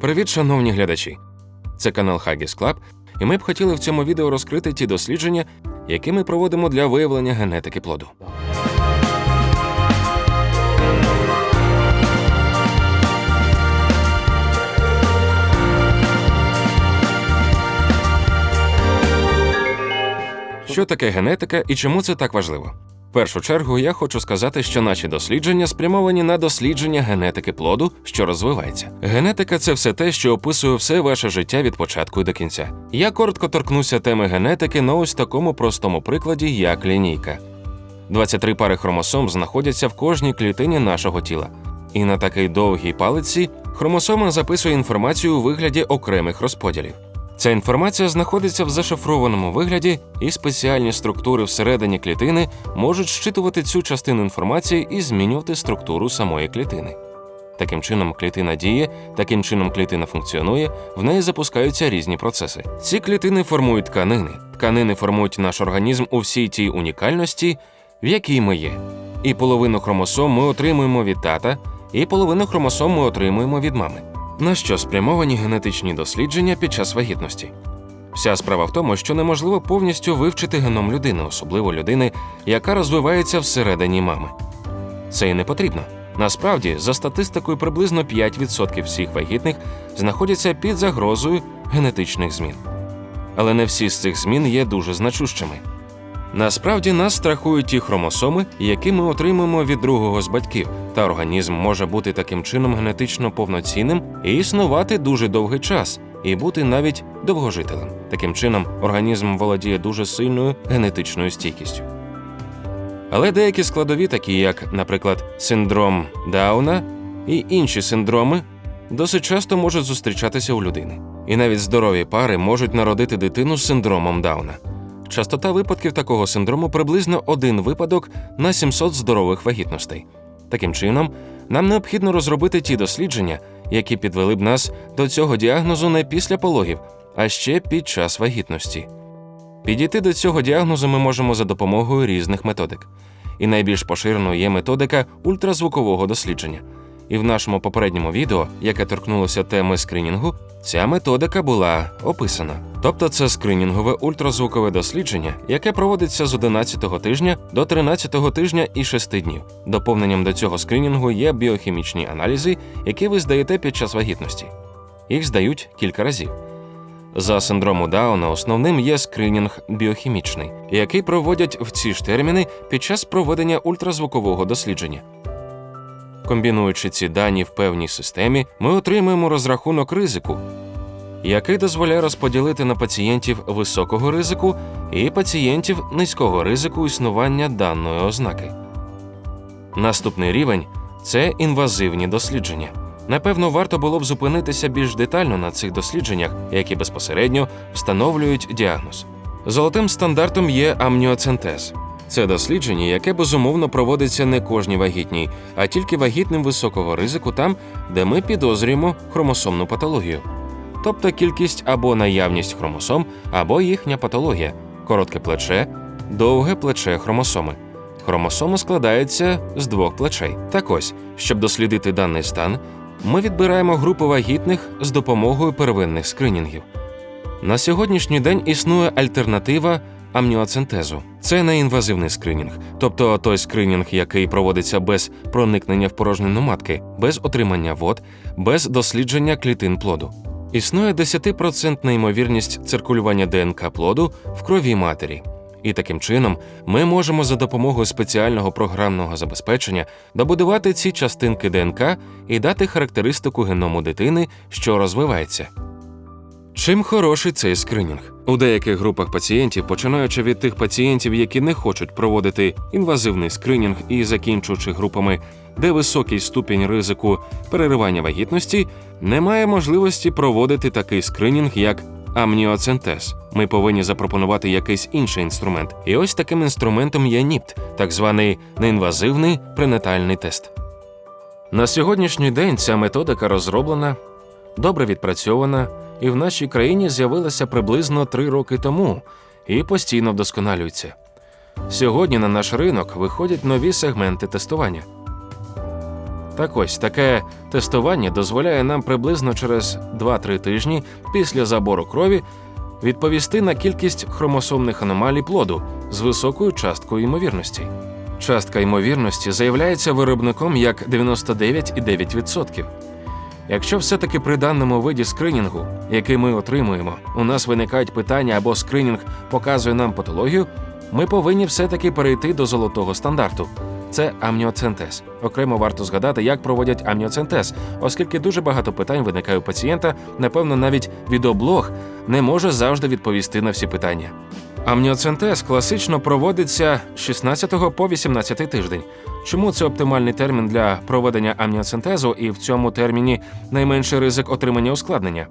Привіт, шановні глядачі! Це канал Haggis Club, і ми б хотіли в цьому відео розкрити ті дослідження, які ми проводимо для виявлення генетики плоду. Що таке генетика і чому це так важливо? В першу чергу я хочу сказати, що наші дослідження спрямовані на дослідження генетики плоду, що розвивається. Генетика це все те, що описує все ваше життя від початку до кінця. Я коротко торкнуся теми генетики на ось такому простому прикладі, як лінійка. 23 пари хромосом знаходяться в кожній клітині нашого тіла. І на такій довгій палиці хромосома записує інформацію у вигляді окремих розподілів. Ця інформація знаходиться в зашифрованому вигляді, і спеціальні структури всередині клітини можуть щитувати цю частину інформації і змінювати структуру самої клітини. Таким чином, клітина діє, таким чином клітина функціонує, в неї запускаються різні процеси. Ці клітини формують тканини. Тканини формують наш організм у всій тій унікальності, в якій ми є. І половину хромосом ми отримуємо від тата, і половину хромосом ми отримуємо від мами. На що спрямовані генетичні дослідження під час вагітності? Вся справа в тому, що неможливо повністю вивчити геном людини, особливо людини, яка розвивається всередині мами. Це і не потрібно. Насправді, за статистикою, приблизно 5% всіх вагітних знаходяться під загрозою генетичних змін. Але не всі з цих змін є дуже значущими. Насправді нас страхують ті хромосоми, які ми отримуємо від другого з батьків, та організм може бути таким чином генетично повноцінним і існувати дуже довгий час, і бути навіть довгожителем. Таким чином, організм володіє дуже сильною генетичною стійкістю. Але деякі складові, такі як, наприклад, синдром Дауна і інші синдроми, досить часто можуть зустрічатися у людини. І навіть здорові пари можуть народити дитину з синдромом Дауна. Частота випадків такого синдрому приблизно один випадок на 700 здорових вагітностей. Таким чином, нам необхідно розробити ті дослідження, які підвели б нас до цього діагнозу не після пологів, а ще під час вагітності. Підійти до цього діагнозу ми можемо за допомогою різних методик. І найбільш поширеною є методика ультразвукового дослідження. І в нашому попередньому відео, яке торкнулося теми скринінгу, ця методика була описана. Тобто це скринінгове ультразвукове дослідження, яке проводиться з 11-го тижня до 13-го тижня і 6 днів. Доповненням до цього скринінгу є біохімічні аналізи, які ви здаєте під час вагітності. Їх здають кілька разів. За синдрому Дауна основним є скринінг біохімічний, який проводять в ці ж терміни під час проведення ультразвукового дослідження. Комбінуючи ці дані в певній системі, ми отримуємо розрахунок ризику, який дозволяє розподілити на пацієнтів високого ризику і пацієнтів низького ризику існування даної ознаки. Наступний рівень це інвазивні дослідження. Напевно, варто було б зупинитися більш детально на цих дослідженнях, які безпосередньо встановлюють діагноз. Золотим стандартом є амніоцентез. Це дослідження, яке безумовно проводиться не кожній вагітній, а тільки вагітним високого ризику там, де ми підозрюємо хромосомну патологію, тобто кількість або наявність хромосом, або їхня патологія, коротке плече, довге плече хромосоми. Хромосоми складаються з двох плечей. Так ось, щоб дослідити даний стан, ми відбираємо групи вагітних з допомогою первинних скринінгів. На сьогоднішній день існує альтернатива амніоцентезу. Це неінвазивний скринінг, тобто той скринінг, який проводиться без проникнення в порожнину матки, без отримання вод, без дослідження клітин плоду. Існує 10% ймовірність циркулювання ДНК плоду в крові матері. І таким чином ми можемо за допомогою спеціального програмного забезпечення добудувати ці частинки ДНК і дати характеристику геному дитини, що розвивається. Чим хороший цей скринінг? У деяких групах пацієнтів, починаючи від тих пацієнтів, які не хочуть проводити інвазивний скринінг і закінчуючи групами, де високий ступінь ризику переривання вагітності, немає можливості проводити такий скринінг, як амніоцентез. Ми повинні запропонувати якийсь інший інструмент. І ось таким інструментом є НІПТ, так званий неінвазивний пренатальний тест. На сьогоднішній день ця методика розроблена, добре відпрацьована, і в нашій країні з'явилася приблизно три роки тому і постійно вдосконалюється. Сьогодні на наш ринок виходять нові сегменти тестування. Так ось таке тестування дозволяє нам приблизно через 2-3 тижні після забору крові відповісти на кількість хромосомних аномалій плоду з високою часткою ймовірності. Частка ймовірності заявляється виробником як 99,9%. Якщо все-таки при даному виді скринінгу, який ми отримуємо, у нас виникають питання або скринінг показує нам патологію, ми повинні все-таки перейти до золотого стандарту. Це амніоцентез. Окремо варто згадати, як проводять амніоцентез, оскільки дуже багато питань виникає у пацієнта, напевно, навіть відеоблог не може завжди відповісти на всі питання. Амніоцентез класично проводиться з 16 по 18 тиждень. Чому це оптимальний термін для проведення амніоцентезу і в цьому терміні найменший ризик отримання ускладнення?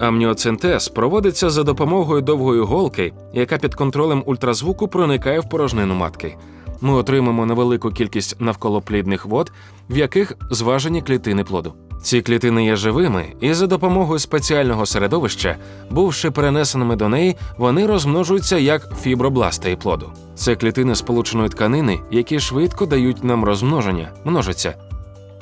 Амніоцентез проводиться за допомогою довгої голки, яка під контролем ультразвуку проникає в порожнину матки. Ми отримаємо невелику кількість навколоплідних вод, в яких зважені клітини плоду. Ці клітини є живими, і за допомогою спеціального середовища, бувши перенесеними до неї, вони розмножуються як фібробласти плоду. Це клітини сполученої тканини, які швидко дають нам розмноження, множаться.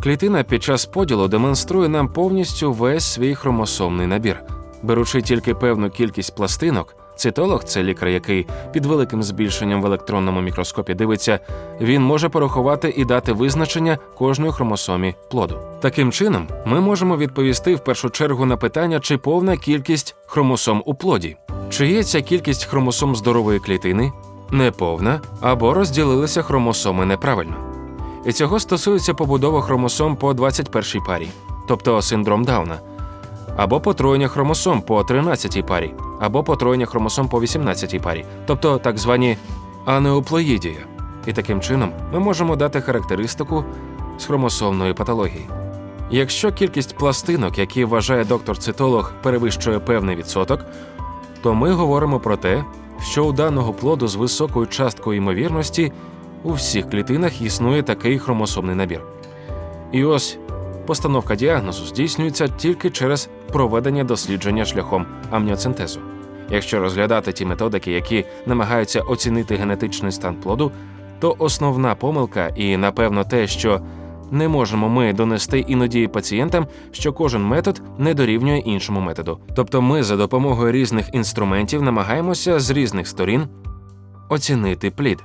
Клітина під час поділу демонструє нам повністю весь свій хромосомний набір. Беручи тільки певну кількість пластинок, цитолог це лікар, який під великим збільшенням в електронному мікроскопі дивиться, він може порахувати і дати визначення кожної хромосомі плоду. Таким чином, ми можемо відповісти в першу чергу на питання, чи повна кількість хромосом у плоді, чи є ця кількість хромосом здорової клітини, неповна або розділилися хромосоми неправильно. І цього стосується побудова хромосом по 21 парі, тобто синдром Дауна, або потроєння хромосом по 13 парі, або потроєння хромосом по 18 парі, тобто так звані анеоплоїдія. І таким чином ми можемо дати характеристику з хромосомної патології. Якщо кількість пластинок, які вважає доктор-цитолог, перевищує певний відсоток, то ми говоримо про те, що у даного плоду з високою часткою ймовірності у всіх клітинах існує такий хромосомний набір. І ось постановка діагнозу здійснюється тільки через проведення дослідження шляхом амніоцентезу. Якщо розглядати ті методики, які намагаються оцінити генетичний стан плоду, то основна помилка, і напевно те, що не можемо ми донести іноді пацієнтам, що кожен метод не дорівнює іншому методу. Тобто ми за допомогою різних інструментів намагаємося з різних сторін оцінити плід.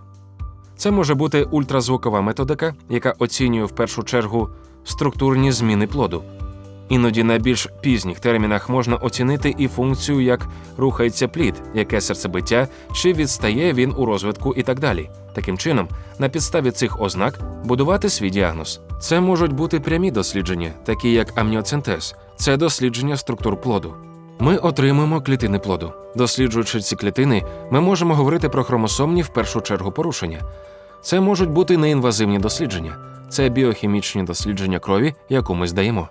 Це може бути ультразвукова методика, яка оцінює в першу чергу структурні зміни плоду. Іноді на більш пізніх термінах можна оцінити і функцію, як рухається плід, яке серцебиття, чи відстає він у розвитку і так далі. Таким чином, на підставі цих ознак будувати свій діагноз. Це можуть бути прямі дослідження, такі як амніоцентез, це дослідження структур плоду. Ми отримуємо клітини плоду. Досліджуючи ці клітини, ми можемо говорити про хромосомні в першу чергу порушення. Це можуть бути неінвазивні дослідження, це біохімічні дослідження крові, яку ми здаємо.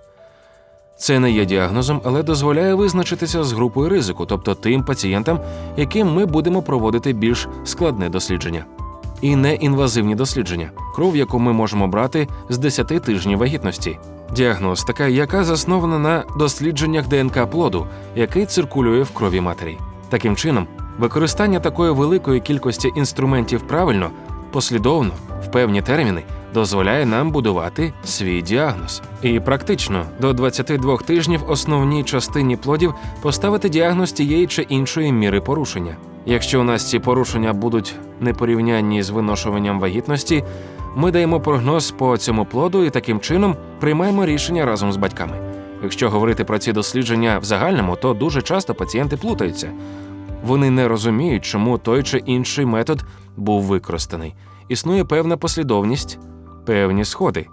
Це не є діагнозом, але дозволяє визначитися з групою ризику, тобто тим пацієнтам, яким ми будемо проводити більш складне дослідження. І неінвазивні дослідження, кров, яку ми можемо брати з 10 тижнів вагітності. Діагностика, яка заснована на дослідженнях ДНК плоду, який циркулює в крові матері. Таким чином, використання такої великої кількості інструментів правильно, послідовно, в певні терміни дозволяє нам будувати свій діагноз. І практично до 22 тижнів основній частині плодів поставити діагноз тієї чи іншої міри порушення. Якщо у нас ці порушення будуть непорівнянні з виношуванням вагітності, ми даємо прогноз по цьому плоду і таким чином приймаємо рішення разом з батьками. Якщо говорити про ці дослідження в загальному, то дуже часто пацієнти плутаються. Вони не розуміють, чому той чи інший метод був використаний. Існує певна послідовність, певні сходи.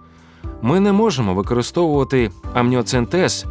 Ми не можемо використовувати амніоцентез,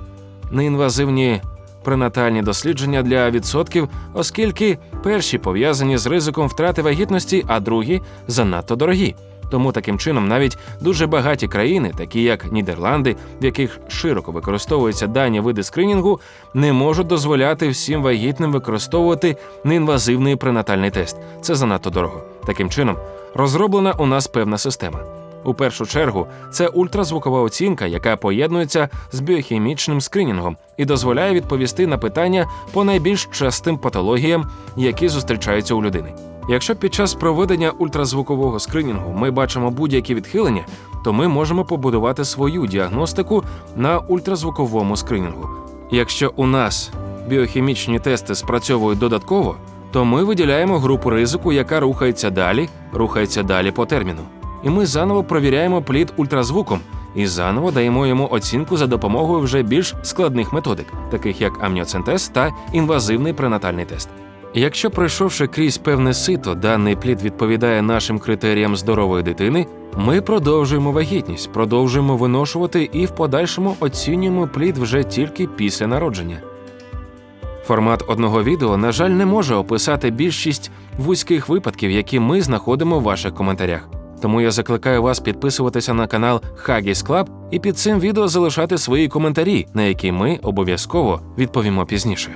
неінвазивні пренатальні дослідження для відсотків, оскільки перші пов'язані з ризиком втрати вагітності, а другі занадто дорогі. Тому таким чином навіть дуже багаті країни, такі як Нідерланди, в яких широко використовуються дані види скринінгу, не можуть дозволяти всім вагітним використовувати неінвазивний пренатальний тест. Це занадто дорого. Таким чином, розроблена у нас певна система. У першу чергу, це ультразвукова оцінка, яка поєднується з біохімічним скринінгом і дозволяє відповісти на питання по найбільш частим патологіям, які зустрічаються у людини. Якщо під час проведення ультразвукового скринінгу ми бачимо будь-які відхилення, то ми можемо побудувати свою діагностику на ультразвуковому скринінгу. Якщо у нас біохімічні тести спрацьовують додатково, то ми виділяємо групу ризику, яка рухається далі, рухається далі по терміну. І ми заново провіряємо плід ультразвуком і заново даємо йому оцінку за допомогою вже більш складних методик, таких як амніоцентез та інвазивний пренатальний тест. Якщо пройшовши крізь певне сито, даний плід відповідає нашим критеріям здорової дитини, ми продовжуємо вагітність, продовжуємо виношувати і в подальшому оцінюємо плід вже тільки після народження. Формат одного відео, на жаль, не може описати більшість вузьких випадків, які ми знаходимо в ваших коментарях. Тому я закликаю вас підписуватися на канал Huggies Club і під цим відео залишати свої коментарі, на які ми обов'язково відповімо пізніше.